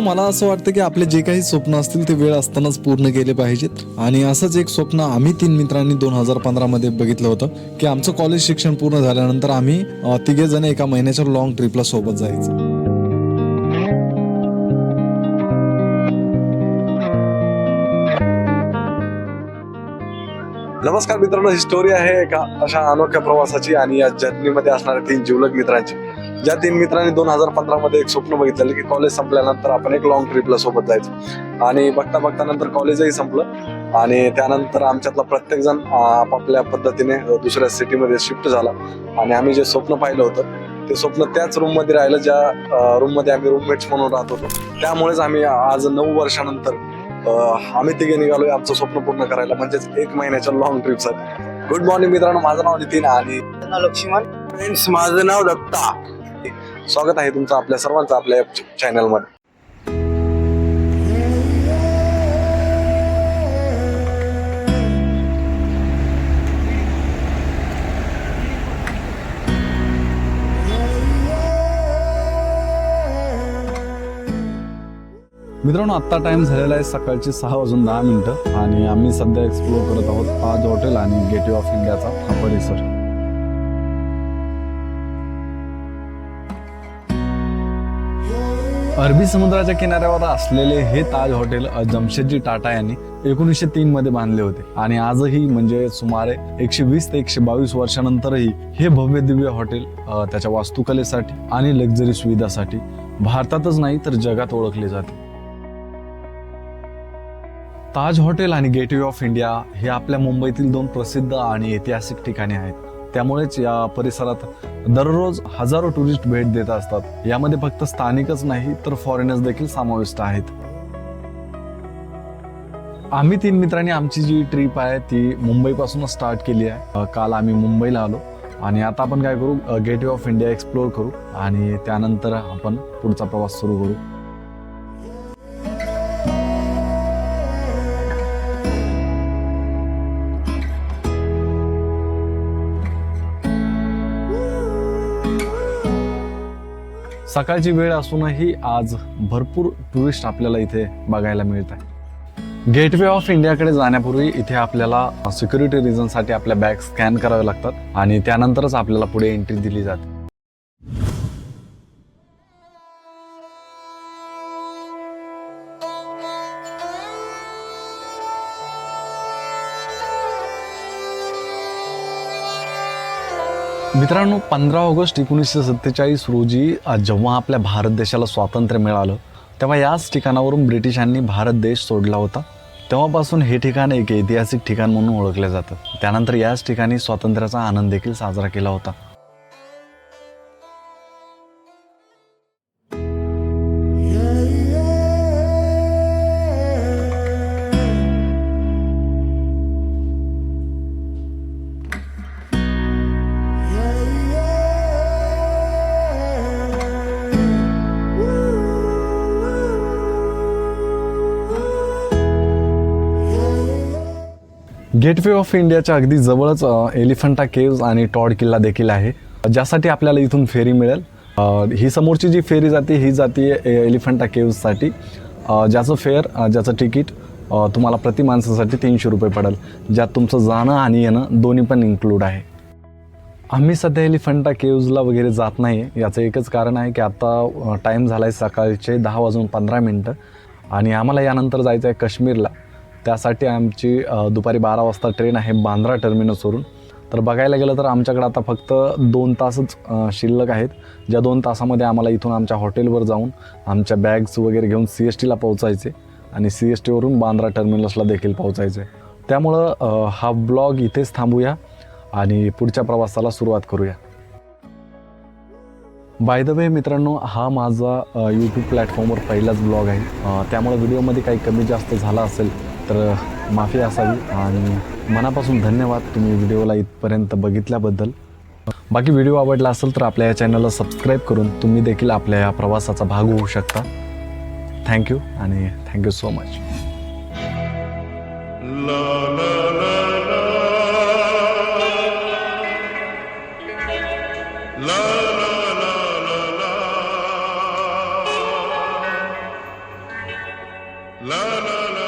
मला असं वाटतं की आपले जे काही स्वप्न असतील ते वेळ असतानाच पूर्ण केले पाहिजेत. आणि असंच एक स्वप्न आम्ही तीन मित्रांनी दोन हजार पंधरामध्ये बघितलं होतं की आमचं कॉलेज शिक्षण पूर्ण झाल्यानंतर आम्ही तिघे जण एका महिन्याच्या लॉंग ट्रिपला सोबत जायचं. नमस्कार मित्रांनो ही स्टोरी आहे एका अशा अनोख्या प्रवासाची आणि या जर्नीमध्ये असणाऱ्या तीन जिवलग मित्रांची. ज्या तीन मित्रांनी दोन हजार पंधरा मध्ये एक स्वप्न बघितलेलं की कॉलेज संपल्यानंतर आपण एक लॉंग ट्रिपला सोबत जायचं. आणि बघता बघता नंतर कॉलेजही संपलं. आणि त्यानंतर आमच्यातला प्रत्येक जण आपापल्या पद्धतीने दुसऱ्या सिटीमध्ये शिफ्ट झाला. आणि आम्ही जे स्वप्न पाहिलं होतं ते स्वप्न त्याच रूममध्ये राहिलं ज्या रूममध्ये आम्ही रूममेट्स म्हणून राहत होतो. त्यामुळेच आम्ही आज नऊ वर्षानंतर आम्ही तिघे निघालोय आमचं स्वप्न पूर्ण करायला. म्हणजेच एक महिन्याच्या लॉंग ट्रिपसाठी गुड मॉर्निंग मित्रांनो माझं नाव नितीन आणि लक्ष्मण. फ्रेंड्स माझं नाव दत्ता. स्वागत आहे तुमचं आपल्या सर्वांचं आपल्या चॅनल मित्रांनो आत्ता टाइम झालेला आहे सकाळचे सहा वाजून दहा मिनिटं आणि आम्ही सध्या एक्सप्लोर करत आहोत ताज हॉटेल आणि गेटवे ऑफ इंडियाचा हा परिसर अरबी समुद्राच्या किनाऱ्यावर असलेले हे ताज हॉटेल जमशेदजी टाटा यांनी एकोणीसशे तीन मध्ये बांधले होते. आणि आजही म्हणजे सुमारे एकशे वीस ते एकशे बावीस वर्षानंतरही हे भव्य दिव्य हॉटेल त्याच्या वास्तुकलेसाठी आणि लक्झरी सुविधासाठी भारतातच नाही तर जगात ओळखले जाते. ताज हॉटेल आणि गेटवे ऑफ इंडिया हे आपल्या मुंबईतील दोन प्रसिद्ध आणि ऐतिहासिक ठिकाणे आहेत. त्यामुळेच या परिसरात दररोज हजारो टुरिस्ट भेट देत असतात. यामध्ये फक्त स्थानिकच नाही तर फॉरेनर्स देखील समाविष्ट आहेत. आम्ही तीन मित्रांनी आमची जी ट्रिप आहे ती मुंबईपासूनच स्टार्ट केली आहे. काल आम्ही मुंबईला आलो आणि आता आपण काय करू गेटवे ऑफ इंडिया एक्सप्लोर करू आणि त्यानंतर आपण पुढचा प्रवास सुरू करू. सकाळची वेळ असूनही आज भरपूर टुरिस्ट आपल्याला इथे बघायला मिळत आहे. गेटवे ऑफ इंडियाकडे जाण्यापूर्वी इथे आपल्याला सिक्युरिटी रिझनसाठी आपल्या बॅग स्कॅन कराव्या लागतात आणि त्यानंतरच आपल्याला पुढे एंट्री दिली जाते. मित्रांनो पंधरा ऑगस्ट एकोणीसशे सत्तेचाळीस रोजी जेव्हा आपल्या भारत देशाला स्वातंत्र्य मिळालं तेव्हा याच ठिकाणावरून ब्रिटिशांनी भारत देश सोडला होता. तेव्हापासून हे ठिकाण एक ऐतिहासिक ठिकाण म्हणून ओळखलं जातं. त्यानंतर याच ठिकाणी स्वातंत्र्याचा आनंद देखील साजरा केला होता. गेटवे ऑफ इंडियाच्या अगदी जवळच एलिफंटा केव्ज आणि टॉड किल्ला देखील आहे. ज्यासाठी आपल्याला इथून फेरी मिळेल. ही समोरची जी फेरी जाते ही जाते एलिफंटा केव्जसाठी. ज्याचं फेअर ज्याचं तिकीट तुम्हाला प्रति माणसासाठी तीनशे रुपये पडेल. ज्यात तुमचं जाणं आणि येणं दोन्ही पण इन्क्लूड आहे. आम्ही सध्या एलिफंटा केव्जला वगैरे जात नाही याचं एकच कारण आहे की आत्ता टाईम झाला आहे सकाळचे दहा वाजून पंधरा मिनटं. आणि आम्हाला यानंतर जायचं आहे काश्मीरला. त्यासाठी आमची दुपारी बारा वाजता ट्रेन आहे बांद्रा टर्मिनसवरून. तर बघायला गेलं तर आमच्याकडे आता फक्त दोन तासच शिल्लक आहेत. ज्या दोन तासामध्ये आम्हाला इथून आमच्या हॉटेलवर जाऊन आमच्या बॅग्स वगैरे घेऊन सी एस टीला पोहोचायचे आणि सी एस टीवरून बांद्रा टर्मिनसला देखील पोहोचायचे. त्यामुळं हा ब्लॉग इथेच थांबूया आणि पुढच्या प्रवासाला सुरुवात करूया. बाय द वे मित्रांनो हा माझा यूट्यूब प्लॅटफॉर्मवर पहिलाच ब्लॉग आहे. त्यामुळे व्हिडिओमध्ये काही कमी जास्त झाला असेल तर माफी असावी आणि मनापासून धन्यवाद तुम्ही व्हिडिओला इथपर्यंत बघितल्याबद्दल. बाकी व्हिडिओ आवडला असेल तर आपल्या या चॅनलला सबस्क्राईब करून तुम्ही देखील आपल्या या प्रवासाचा भाग होऊ शकता. थँक्यू आणि thank you so much La la.